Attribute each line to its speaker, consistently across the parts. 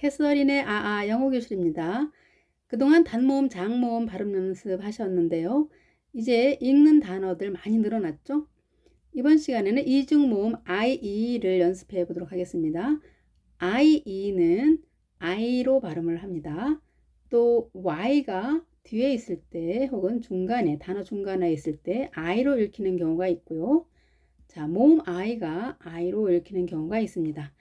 Speaker 1: 캐서린의 아아 영어 교실입니다. 그동안 단모음, 장모음 발음 연습하셨는데요. 이제 읽는 단어들 많이 늘어났죠? 이번 시간에는 이중모음 IE를 연습해 보도록 하겠습니다. IE는 I로 발음을 합니다. 또 Y가 뒤에 있을 때 혹은 중간에 단어 중간에 있을 때 I로 읽히는 경우가 있고요. 자, 모음 I가 I로 읽히는 경우가 있습니다.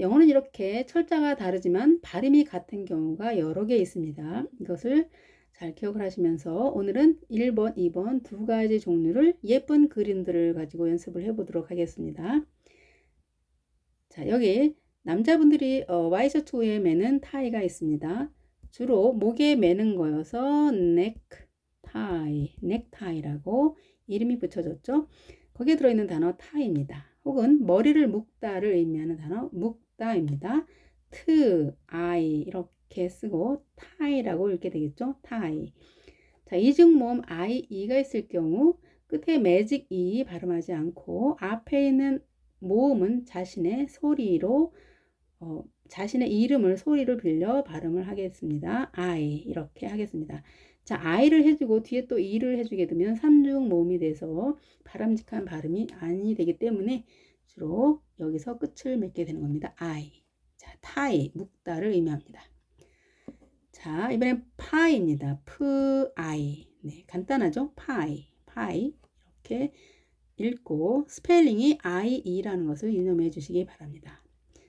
Speaker 1: 영어는 이렇게 철자가 다르지만 발음이 같은 경우가 여러 개 있습니다. 이것을 잘 기억을 하시면서 오늘은 1번, 2번 두 가지 종류를 예쁜 그림들을 가지고 연습을 해보도록 하겠습니다. 자, 여기 남자분들이 어, 와이셔츠 위에 매는 타이가 있습니다. 주로 목에 매는 거여서 넥타이, 넥타이라고 이름이 붙여졌죠. 거기에 들어있는 단어 타이입니다. 혹은 머리를 묶다를 의미하는 단어 묶다입니다. 트, 아이 이렇게 쓰고 타이라고 읽게 되겠죠. 타이. 자, 이중 모음 I, E가 있을 경우 끝에 매직 E 발음하지 않고 앞에 있는 모음은 자신의 소리로 어, 자신의 이름을 소리를 빌려 발음을 하겠습니다. I 이렇게 하겠습니다. 자, I를 해주고 뒤에 또 E를 해주게 되면 삼중 모음이 돼서 바람직한 발음이 아니 되기 때문에 주로 여기서 끝을 맺게 되는 겁니다. I. 자, 타이, 묵다를 의미합니다. 자, 이번엔 파이입니다. 프, 아이. 네, 간단하죠? 파이, 파이. 이렇게 읽고 스펠링이 I, E라는 것을 유념해 주시기 바랍니다.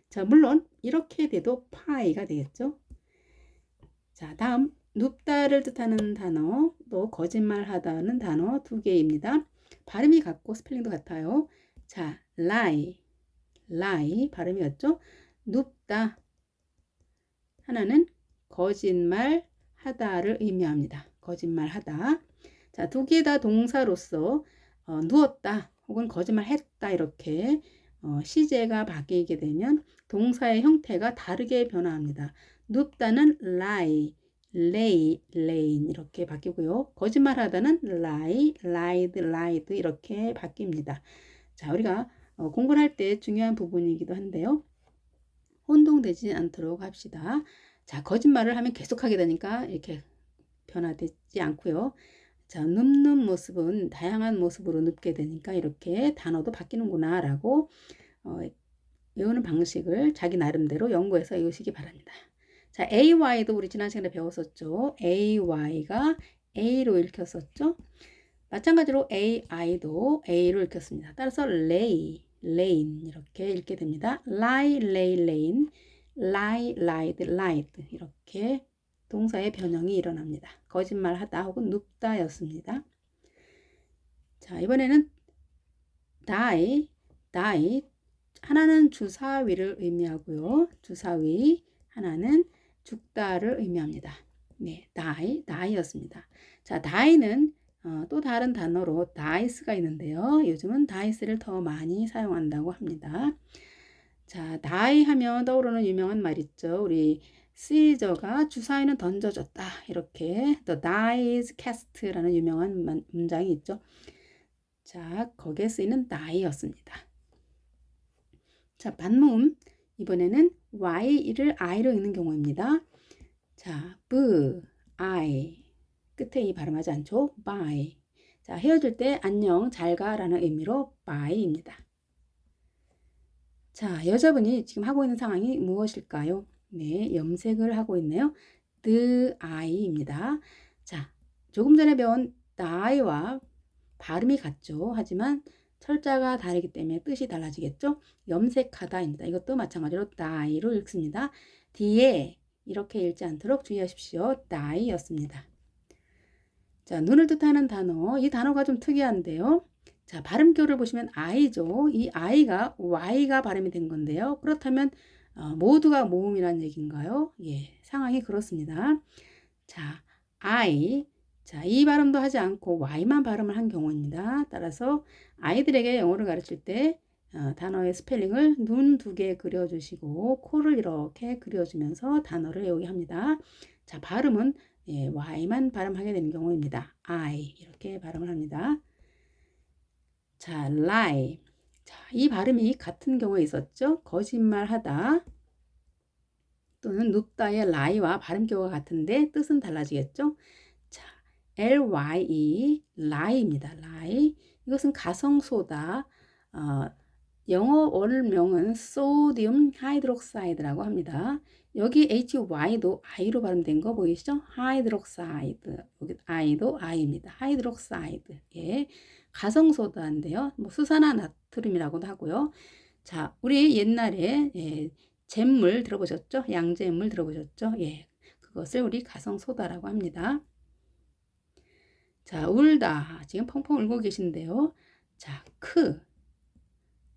Speaker 1: 자, 물론 이렇게 돼도 파이가 되겠죠? 자, 다음 눕다를 뜻하는 단어, 또 거짓말하다는 단어 두 개입니다. 발음이 같고 스펠링도 같아요. 자, lie, lie 발음이 같죠? 눕다 하나는 거짓말 하다를 의미합니다. 거짓말 하다. 자, 두 개 다 동사로서 어, 누웠다 혹은 거짓말 했다 이렇게 어, 시제가 바뀌게 되면 동사의 형태가 다르게 변화합니다. 눕다는 lie, lay, lain 이렇게 바뀌고요. 거짓말하다는 lie, lied, lied 이렇게 바뀝니다. 자, 우리가 어, 공부를 할 때 중요한 부분이기도 한데요. 혼동되지 않도록 합시다. 자, 거짓말을 하면 계속하게 되니까 이렇게 변화되지 않고요. 자, 눕는 모습은 다양한 모습으로 눕게 되니까 이렇게 단어도 바뀌는구나 라고 어, 외우는 방식을 자기 나름대로 연구해서 외우시기 바랍니다. 자, AY도 우리 지난 시간에 배웠었죠. AY가 A로 읽혔었죠. 마찬가지로 AI도 A로 읽혔습니다. 따라서 lay, lane 이렇게 읽게 됩니다. lie, lay, lane, lie, lied, lied 이렇게 동사의 변형이 일어납니다. 거짓말하다 혹은 눕다였습니다. 자, 이번에는 die, die 하나는 주사위를 의미하고요. 주사위 하나는 죽다를 의미합니다. 네, die, die였습니다. 자, die는 어, 또 다른 단어로 dice가 있는데요. 요즘은 dice를 더 많이 사용한다고 합니다. 자, die 하면 떠오르는 유명한 말 있죠. 우리 시저가 주사위는 던져졌다. 이렇게 the die is cast라는 유명한 문장이 있죠. 자, 거기에 쓰이는 die였습니다. 자, 반모음 이번에는 y를 i로 읽는 경우입니다. 자, b, i 끝에 이 발음하지 않죠? bye. 자, 헤어질 때 안녕, 잘 가라는 의미로 bye입니다. 자, 여자분이 지금 하고 있는 상황이 무엇일까요? 네, 염색을 하고 있네요. the eye입니다. 자, 조금 전에 배운 die와 발음이 같죠. 하지만 철자가 다르기 때문에 뜻이 달라지겠죠. 염색하다입니다. 이것도 마찬가지로 die로 읽습니다. 뒤에 이렇게 읽지 않도록 주의하십시오. die였습니다. 자, 눈을 뜻하는 단어. 이 단어가 좀 특이한데요. 자, 발음교를 보시면 I죠. 이 I가 Y가 발음이 된 건데요. 그렇다면 어, 모두가 모음이란 얘기인가요? 예, 상황이 그렇습니다. 자, I. 자, 이 발음도 하지 않고 Y만 발음을 한 경우입니다. 따라서 아이들에게 영어를 가르칠 때 어, 단어의 스펠링을 눈 두 개 그려주시고 코를 이렇게 그려주면서 단어를 외우게 합니다. 자, 발음은 예, Y만 발음하게 되는 경우입니다. I 이렇게 발음을 합니다. 자, lie. 자, 이 발음이 같은 경우에 있었죠. 거짓말하다. 또는 눕다의 lie와 발음교가 같은데 뜻은 달라지겠죠? 자, lie, lie입니다. lie. 이것은 가성소다. 어, 영어 원명은 소디움 하이드록사이드라고 합니다. 여기 HY도 I로 발음된 거 보이시죠? 하이드록사이드. 여기 I도 I입니다. 하이드록사이드. 예. 가성소다인데요. 뭐 수산화 나트륨이라고도 하고요. 자, 우리 옛날에 예, 잿물 들어보셨죠? 양잿물 들어보셨죠? 예. 그것을 우리 가성소다라고 합니다. 자, 울다. 지금 펑펑 울고 계신데요. 자, 크.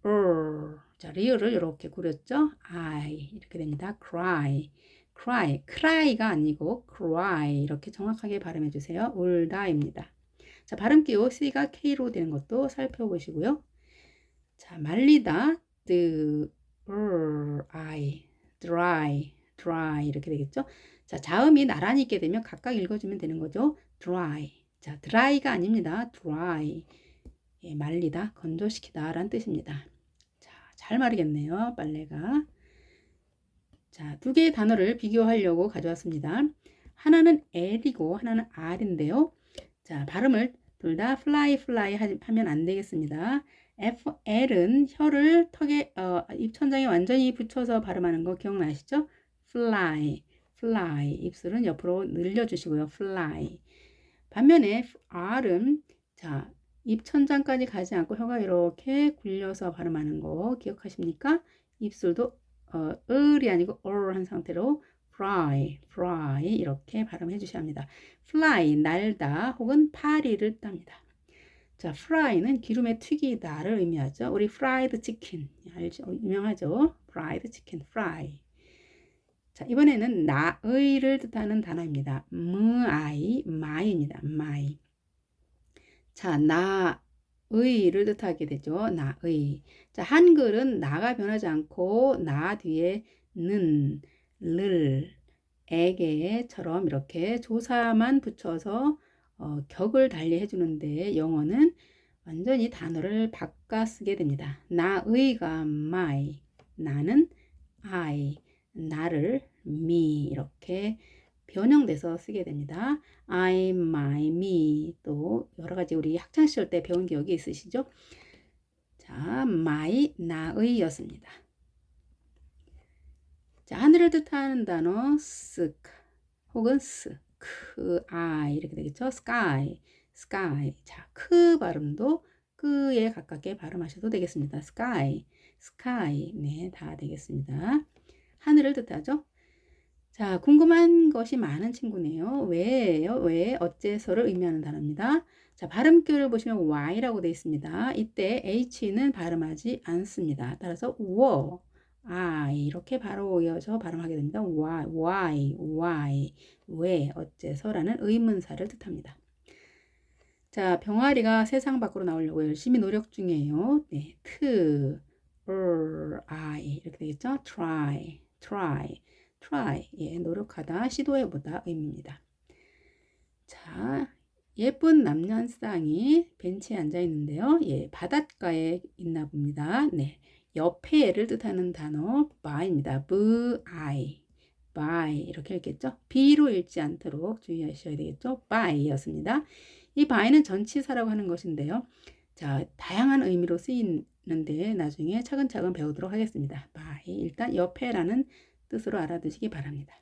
Speaker 1: 을. 자, 리을을 이렇게 구렸죠? I. 이렇게 됩니다. cry. cry. cry가 아니고 cry. 이렇게 정확하게 발음해 주세요. 울다입니다. 자, 발음 기호 C가 K로 되는 것도 살펴보시고요. 자, 말리다. the, I, dry, dry 이렇게 되겠죠. 자, 자음이 나란히 있게 되면 각각 읽어주면 되는 거죠. dry. 자, dry가 아닙니다. dry. 예, 말리다, 건조시키다 라는 뜻입니다. 자, 잘 마르겠네요. 빨래가. 자, 두 개의 단어를 비교하려고 가져왔습니다. 하나는 L이고 하나는 R인데요. 자, 발음을 둘 다 fly, fly 하면 안 되겠습니다. FL은 혀를 턱에 어, 입천장에 완전히 붙여서 발음하는 거 기억나시죠? fly, fly 입술은 옆으로 늘려 주시고요. fly 반면에 R은 자 입천장까지 가지 않고 혀가 이렇게 굴려서 발음하는 거 기억하십니까? 입술도 어, 을이 아니고 얼한 상태로 fly, fly 이렇게 발음해 주셔야 합니다. fly, 날다 혹은 파리를 땁니다. 자, fry는 기름에 튀기다를 의미하죠. 우리 fried chicken 알죠? 유명하죠? fried chicken, fry. 자, 이번에는 나의를 뜻하는 단어입니다. 무아이, 마이입니다. 마이. 자, 나의를 뜻하게 되죠. 나의. 자, 한글은 나가 변하지 않고 나 뒤에 는, 를, 에게처럼 이렇게 조사만 붙여서 어, 격을 달리 해주는데 영어는 완전히 단어를 바꿔 쓰게 됩니다. 나의가 my, 나는 I, 나를 me 이렇게 변형돼서 쓰게 됩니다. I, my, me 또 여러 가지 우리 학창 시절 때 배운 기억이 있으시죠? 자, my, 나의였습니다. 자, 하늘을 뜻하는 단어 쓱 혹은 스, 크, 아 이렇게 되겠죠? sky, sky. 자, 크 발음도 끄에 가깝게 발음하셔도 되겠습니다. sky, sky. 네, 다 되겠습니다. 하늘을 뜻하죠? 자, 궁금한 것이 많은 친구네요. 왜요? 왜? 어째서를 의미하는 단어입니다. 자, 발음표를 보시면 y라고 되어 있습니다. 이때 h는 발음하지 않습니다. 따라서 워, I 이렇게 바로 이어서 발음하게 됩니다. Why, why, why, 왜, 어째서라는 의문사를 뜻합니다. 자, 병아리가 세상 밖으로 나오려고 열심히 노력 중이에요. 네, t, er, I 이렇게 되겠죠. try, try, try. 예, 노력하다, 시도해보다 의미입니다. 자, 예쁜 남녀 한 쌍이 벤치에 앉아 있는데요. 예, 바닷가에 있나 봅니다. 네. 옆에를 뜻하는 단어 by입니다. by, by 이렇게 읽겠죠? b로 읽지 않도록 주의하셔야 되겠죠? by였습니다. 이 by는 전치사라고 하는 것인데요. 자, 다양한 의미로 쓰이는데 나중에 차근차근 배우도록 하겠습니다. by 일단 옆에라는 뜻으로 알아두시기 바랍니다.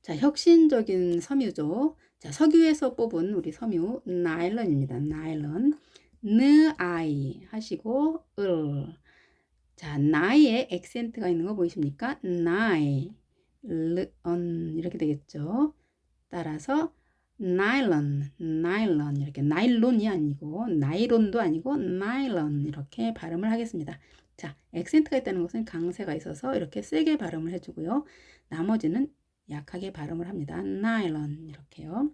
Speaker 1: 자, 혁신적인 섬유죠. 자, 석유에서 뽑은 우리 섬유 나일론입니다. 나일론. 느 아이 하시고 을. 자, 나이에 액센트가 있는 거 보이십니까? 나이, 르, 언 이렇게 되겠죠. 따라서 나일론, 나일론 이렇게 나일론이 아니고 나이론도 아니고 나일론 이렇게 발음을 하겠습니다. 자, 액센트가 있다는 것은 강세가 있어서 이렇게 세게 발음을 해주고요. 나머지는 약하게 발음을 합니다. 나일론 이렇게요.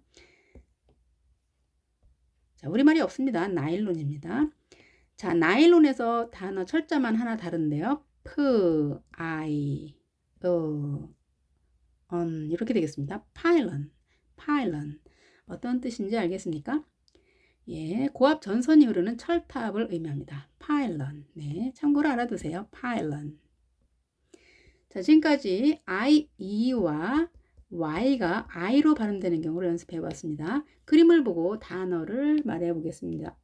Speaker 1: 자, 우리말이 없습니다. 나일론입니다. 자, 나일론에서 단어 철자만 하나 다른데요. 프, 아이, 어, 언 이렇게 되겠습니다. 파일런, 파일런 어떤 뜻인지 알겠습니까? 예, 고압 전선이 흐르는 철탑을 의미합니다. 파일런. 네, 참고로 알아두세요. 파일런. 자, 지금까지 I, E와 Y가 I로 발음되는 경우를 연습해 봤습니다. 그림을 보고 단어를 말해 보겠습니다.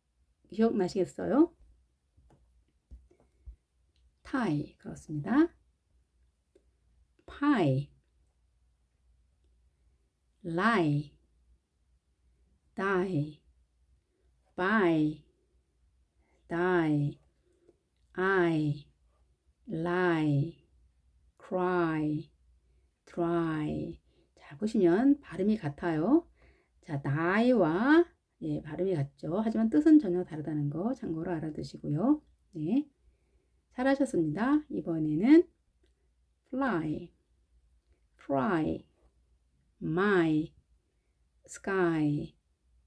Speaker 1: 기억나시겠어요? tie 그렇습니다. pie lie die buy die I lie cry try 자 보시면 발음이 같아요. 자 die와 예, 발음이 같죠. 하지만 뜻은 전혀 다르다는 거 참고로 알아두시고요. 네. 잘하셨습니다. 이번에는 fly, fry, my, sky,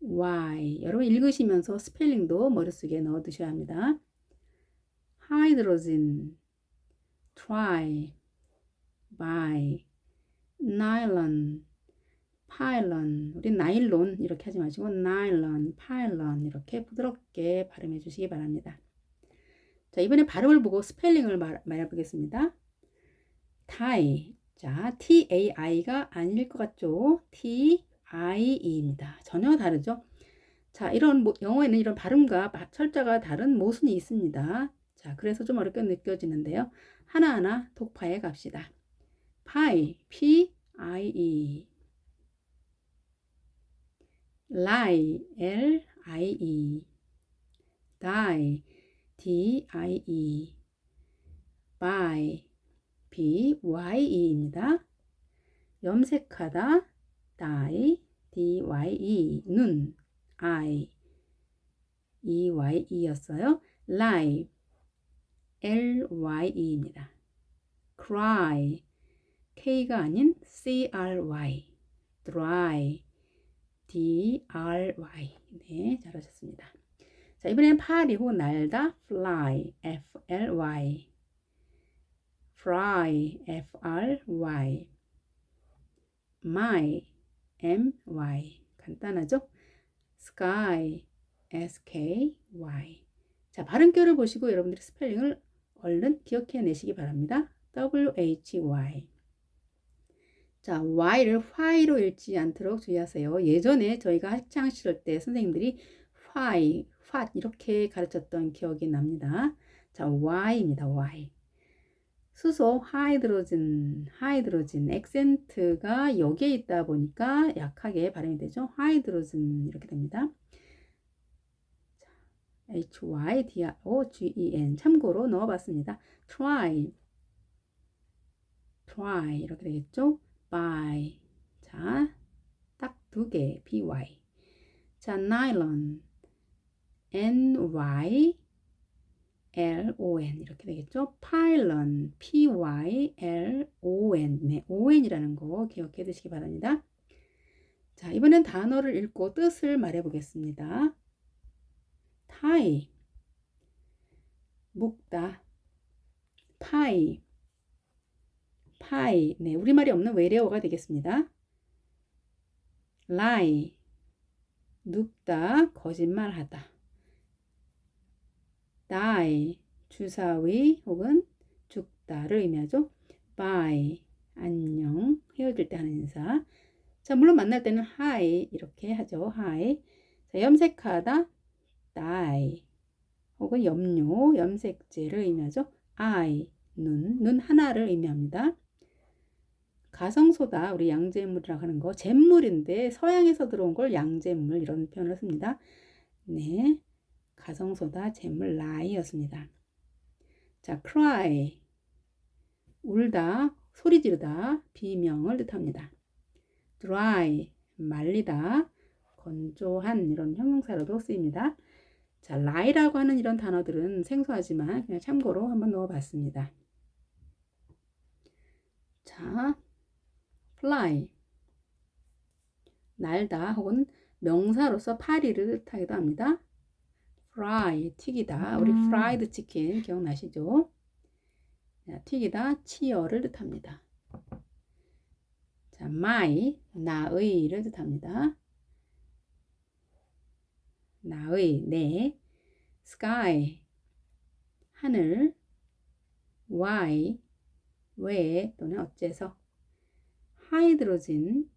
Speaker 1: y. 여러분 읽으시면서 스펠링도 머릿속에 넣어 두셔야 합니다. hydrogen, try, buy, nylon, pylon. 우리 나일론 이렇게 하지 마시고 nylon, pylon 이렇게 부드럽게 발음해 주시기 바랍니다. 자, 이번에 발음을 보고 스펠링을 말, 말해 보겠습니다. tie. 자, T-A-I가 아닐 것 같죠? T-I-E입니다. 전혀 다르죠? 자, 이런 모, 영어에는 이런 발음과 철자가 다른 모순이 있습니다. 자, 그래서 좀 어렵게 느껴지는데요. 하나하나 독파해 갑시다. pie, P-I-E. lie, L-I-E. die, D-I-E. buy, B-Y-E입니다. 염색하다, dye, D-Y-E. 눈, I, E-Y-E였어요. lie, L-Y-E입니다. cry, K가 아닌 C-R-Y. dry, D-R-Y. 네, 잘하셨습니다. 자, 이번엔 파리고 날다 fly F L Y fry F R Y my M Y 간단하죠? sky S K Y 자, 발음표를 보시고 여러분들이 스펠링을 얼른 기억해 내시기 바랍니다. W H Y 자, Y를 Y로 읽지 않도록 주의하세요. 예전에 저희가 학창 시절 때 선생님들이 why, 이렇게 가르쳤던 기억이 납니다. 자, why입니다. why. 수소 하이드로진, 하이드로진 액센트가 여기에 있다 보니까 약하게 발음이 되죠. 하이드로진 이렇게 됩니다. H Y D R O G E N 참고로 넣어봤습니다. try, try 이렇게 되겠죠. buy 자, 딱 두 개, B Y. 자, nylon ny lon 이렇게 되겠죠. pylon pylon 네, on이라는 거 기억해 두시기 바랍니다. 자, 이번엔 단어를 읽고 뜻을 말해 보겠습니다. tie 묶다 pie pie 네, 우리말이 없는 외래어가 되겠습니다. lie 눕다 거짓말하다 die 주사위 혹은 죽다를 의미하죠. bye 안녕 헤어질 때 하는 인사. 자 물론 만날 때는 hi 이렇게 하죠. hi. 자 염색하다 dye 혹은 염료 염색제를 의미하죠. eye 눈, 눈 하나를 의미합니다. 가성소다 우리 양재물이라고 하는 거 잿물인데 서양에서 들어온 걸 양재물 이런 표현을 씁니다. 네. 가성소다 재물 라이였습니다. 자, cry 울다, 소리 지르다, 비명을 뜻합니다. dry 말리다, 건조한 이런 형용사로도 쓰입니다. 자, lie라고 하는 이런 단어들은 생소하지만 그냥 참고로 한번 넣어봤습니다. 자, fly 날다 혹은 명사로서 파리를 뜻하기도 합니다. Fry 튀기다. 우리
Speaker 2: 음.
Speaker 1: 프라이드 치킨 기억나시죠? 자, 튀기다 치어를 뜻합니다. 자, my 나의를 뜻합니다. 나의 내 sky 하늘 y 왜 또는 어째서 하이드로진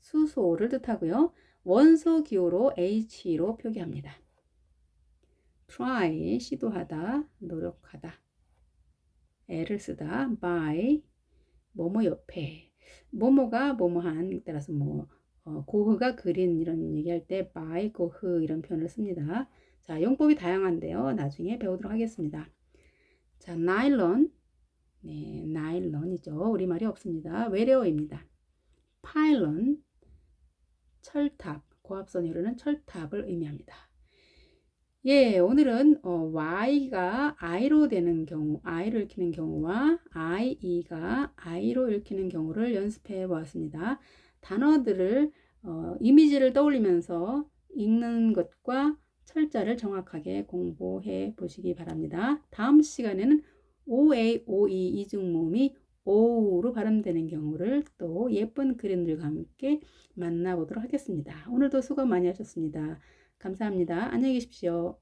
Speaker 1: 수소를 뜻하고요. 원소 기호로 H로 표기합니다. Try 시도하다, 노력하다. 애를 쓰다 by 뭐뭐 옆에 뭐뭐가 뭐뭐한 따라서 뭐 어, 고흐가 그린 이런 얘기할 때 by 고흐 이런 표현을 씁니다. 자, 용법이 다양한데요. 나중에 배우도록 하겠습니다. 자, 나일론. 네, 나일론이죠. 우리말이 없습니다. 외래어입니다. 파일런. 철탑. 고압선이 흐르는 철탑을 의미합니다. 예, 오늘은 어, y가 i로 되는 경우, i를 읽히는 경우와ie가 i로 읽히는 경우를 연습해 보았습니다. 단어들을 어, 이미지를 떠올리면서 읽는 것과 철자를 정확하게 공부해 보시기 바랍니다. 다음 시간에는 OA, OE 이중 모음이 O로 발음되는 경우를 또 예쁜 그림들과 함께 만나보도록 하겠습니다. 오늘도 수고 많이 하셨습니다. 감사합니다. 안녕히 계십시오.